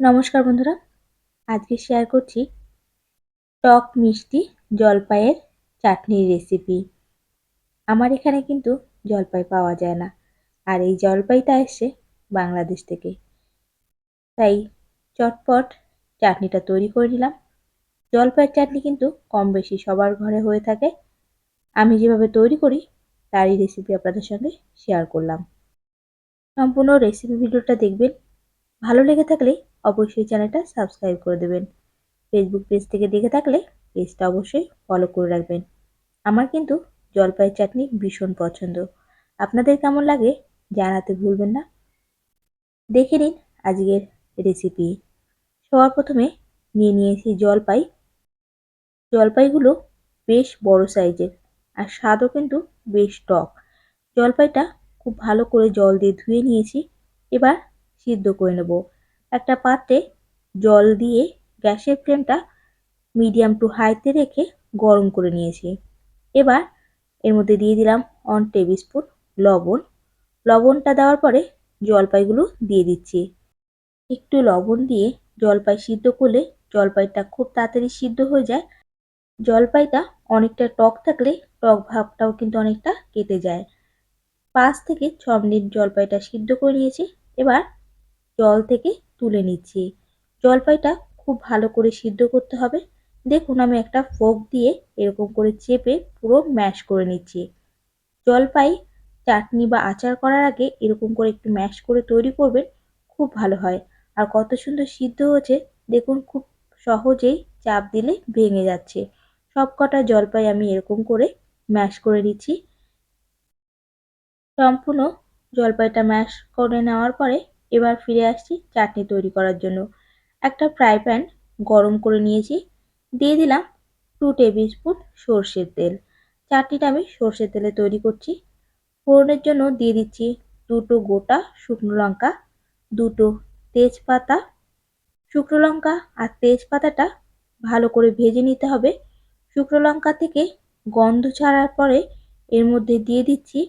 নমস্কার বন্ধুরা, আজকে শেয়ার করছি টক মিষ্টি জলপাইয়ের চাটনির রেসিপি আমার এখানে কিন্তু জলপাই পাওয়া যায় না, আর এই জলপাইটা এসছে বাংলাদেশ থেকে। তাই চটপট চাটনিটা তৈরি করে নিলাম। জলপাইয়ের চাটনি কিন্তু কম বেশি সবার ঘরে হয়ে থাকে। আমি যেভাবে তৈরি করি, তারই রেসিপি আপনাদের সঙ্গে শেয়ার করলাম। সম্পূর্ণ রেসিপি ভিডিওটা দেখবেন। ভালো লেগে থাকলে অবশ্যই চ্যানেলটা সাবস্ক্রাইব করে দেবেন। ফেসবুক পেজ থেকে দেখে থাকলে পেজটা অবশ্যই ফলো করে রাখবেন। আমার কিন্তু জলপাই চাটনি ভীষণ পছন্দ। আপনাদের কেমন লাগে জানাতে ভুলবেন না। দেখে নিন আজকের রেসিপি সবার প্রথমে নিয়ে নিয়েছি জলপাই। জলপাইগুলো বেশ বড় সাইজের আর স্বাদও কিন্তু বেশ টক। জলপাইটা খুব ভালো করে জল দিয়ে ধুয়ে নিয়েছি। এবার সিদ্ধ করে নেব। একটা পাত্রে জল দিয়ে গ্যাসের ফ্লেমটা মিডিয়াম টু হাইতে রেখে গরম করে নিয়েছি। এবার এর মধ্যে দিয়ে দিলাম ওয়ান টেবিল স্পুন লবণ। লবণটা দেওয়ার পরে জলপাইগুলো দিয়ে দিচ্ছি। একটু লবণ দিয়ে জলপাই সিদ্ধ করলে জলপাইটা খুব তাড়াতাড়ি সিদ্ধ হয়ে যায়। জলপাইটা অনেকটা টক থাকলে টক ভাবটাও কিন্তু অনেকটা কেটে যায়। পাঁচ থেকে ছ মিনিট জলপাইটা সিদ্ধ করে নিয়েছি। এবার জল থেকে তুলে নিচ্ছি। জলপাইটা খুব ভালো করে সিদ্ধ করতে হবে। দেখুন, আমি একটা ফোক দিয়ে এরকম করে চেপে পুরো ম্যাশ করে নিচ্ছি। জলপাই, চাটনি বা আচার করার আগে এরকম করে একটু ম্যাশ করে তৈরি করবেন, খুব ভালো হয়। আর কত সুন্দর সিদ্ধ হয়েছে, দেখুন, খুব সহজেই চাপ দিলে ভেঙে যাচ্ছে। সব কটা জলপাই আমি এরকম করে ম্যাশ করে নিচ্ছি। সম্পূর্ণ জলপাইটা ম্যাশ করে নেওয়ার পরে এবার ফিরে আসছি চাটনি তৈরি করার জন্য। একটা ফ্রাই প্যান গরম করে নিয়েছি। দিয়ে দিলাম টু টেবিল স্পুন সর্ষের তেল। চাটনিটা আমি সর্ষের তেলে তৈরি করছি। ফোড়নের জন্য দিয়ে দিচ্ছি দুটো গোটা শুকনো লঙ্কা, দুটো তেজপাতা। শুকনো লঙ্কা আর তেজপাতাটা ভালো করে ভেজে নিতে হবে। শুকনো লঙ্কা থেকে গন্ধ ছাড়ার পরে এর মধ্যে দিয়ে দিচ্ছি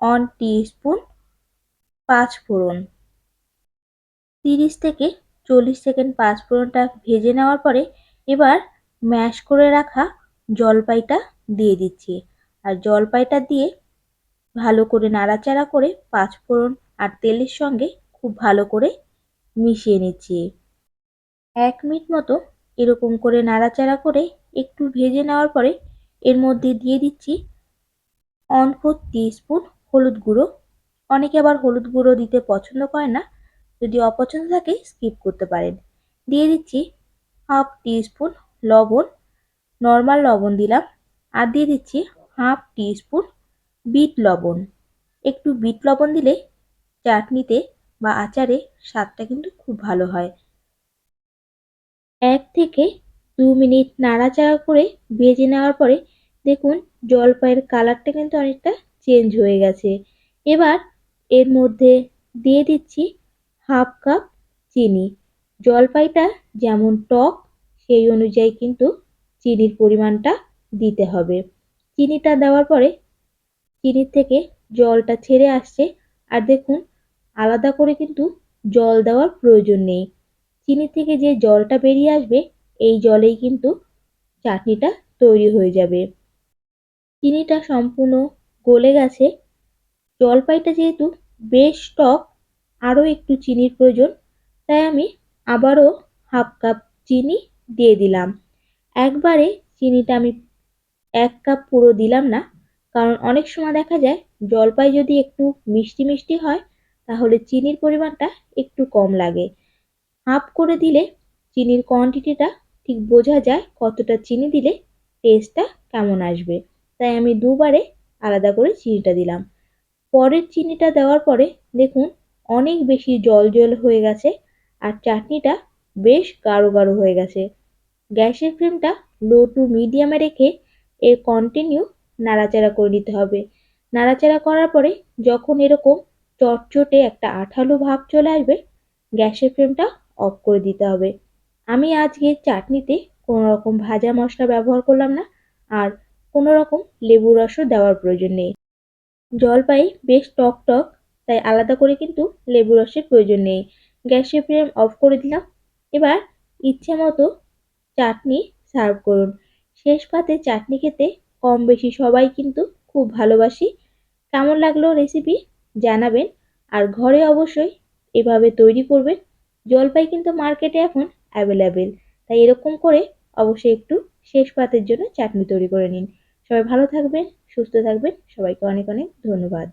অন টি স্পুন পাঁচ ফোড়ন তিরিশ থেকে চল্লিশ সেকেন্ড পাঁচ ফোড়নটা ভেজে নেওয়ার পরে এবার ম্যাশ করে রাখা জলপাইটা দিয়ে দিচ্ছি। আর জলপাইটা দিয়ে ভালো করে নাড়াচাড়া করে পাঁচ ফোড়ন আর তেলের সঙ্গে খুব ভালো করে মিশিয়ে নিচ্ছি। এক মিনিট মতো এরকম করে নাড়াচাড়া করে একটু ভেজে নেওয়ার পরে এর মধ্যে দিয়ে দিচ্ছি অন ফোর স্পুন হলুদ গুঁড়ো। অনেকে আবার হলুদ গুঁড়ো দিতে পছন্দ করে না। যদি অপছন্দ থাকে স্কিপ করতে পারেন। দিয়ে দিচ্ছি হাফ স্পুন লবণ নর্মাল লবণ দিলাম। আর দিয়ে দিচ্ছি হাফ স্পুন বিট লবণ। একটু বিট লবণ দিলে চাটনিতে বা আচারে স্বাদটা কিন্তু খুব ভালো হয়। এক থেকে দু মিনিট নাড়াচাড়া করে ভেজে নেওয়ার পরে দেখুন জলপাইয়ের কালারটা কিন্তু অনেকটা চেঞ্জ হয়ে গেছে। এবার এর মধ্যে দিয়ে দিচ্ছি হাফ কাপ চিনি। জলপাইটা যেমন টক, সেই অনুযায়ী কিন্তু চিনির পরিমাণটা দিতে হবে। চিনিটা দেওয়ার পরে চিনির থেকে জলটা ছেড়ে আসছে। আর দেখুন, আলাদা করে কিন্তু জল দেওয়ার প্রয়োজন নেই। চিনি থেকে যে জলটা বেরিয়ে আসবে, এই জলেই কিন্তু চাটনিটা তৈরি হয়ে যাবে। চিনিটা সম্পূর্ণ গলে গেছে। জলপাইটা যেহেতু বেশ টক আরও একটু চিনির প্রয়োজন, তাই আমি আবারও হাফ কাপ চিনি দিয়ে দিলাম। একবারে চিনিটা আমি এক কাপ পুরো দিলাম না, কারণ অনেক সময় দেখা যায় জলপাই যদি একটু মিষ্টি মিষ্টি হয়, তাহলে চিনির পরিমাণটা একটু কম লাগে। হাফ করে দিলে চিনির কোয়ান্টিটিটা ঠিক বোঝা যায় কতটা চিনি দিলে টেস্টটা কেমন আসবে। তাই আমি দুবারে আলাদা করে চিনিটা দিলাম। পরের চিনিটা দেওয়ার পরে দেখুন অনেক বেশি জল জল হয়ে গেছে আর চাটনিটা বেশ গাঢ় গাঢ় হয়ে গেছে। গ্যাসের ফ্লেমটা লো টু মিডিয়ামে রেখে এর কন্টিনিউ নাড়াচাড়া করে নিতে হবে। নাড়াচাড়া করার পরে যখন এরকম চটচটে একটা আঠালো ভাব চলে আসবে, গ্যাসের ফ্লেমটা অফ করে দিতে হবে। আমি আজকে চাটনিতে কোনো রকম ভাজা মশলা ব্যবহার করলাম না আর কোনো রকম লেবু রসও দেওয়ার প্রয়োজন নেই। জলপাই বেশ টক টক তাই আলাদা করে কিন্তু লেবু রসের প্রয়োজন নেই। গ্যাসের ফ্লেম অফ করে দিলাম। এবার ইচ্ছে মতো চাটনি সার্ভ করুন। শেষ পাতে চাটনি খেতে কম বেশি সবাই কিন্তু খুব ভালোবাসি। কেমন লাগল রেসিপি জানাবেন। আর ঘরে অবশ্যই এভাবে তৈরি করবেন। জলপাই কিন্তু মার্কেটে এখন অ্যাভেলেবেল তাই এরকম করে অবশ্যই একটু শেষ পাতের জন্য চাটনি তৈরি করে নিন। সবাই ভালো থাকবেন, সুস্থ থাকবেন। সবাইকে অনেক অনেক ধন্যবাদ।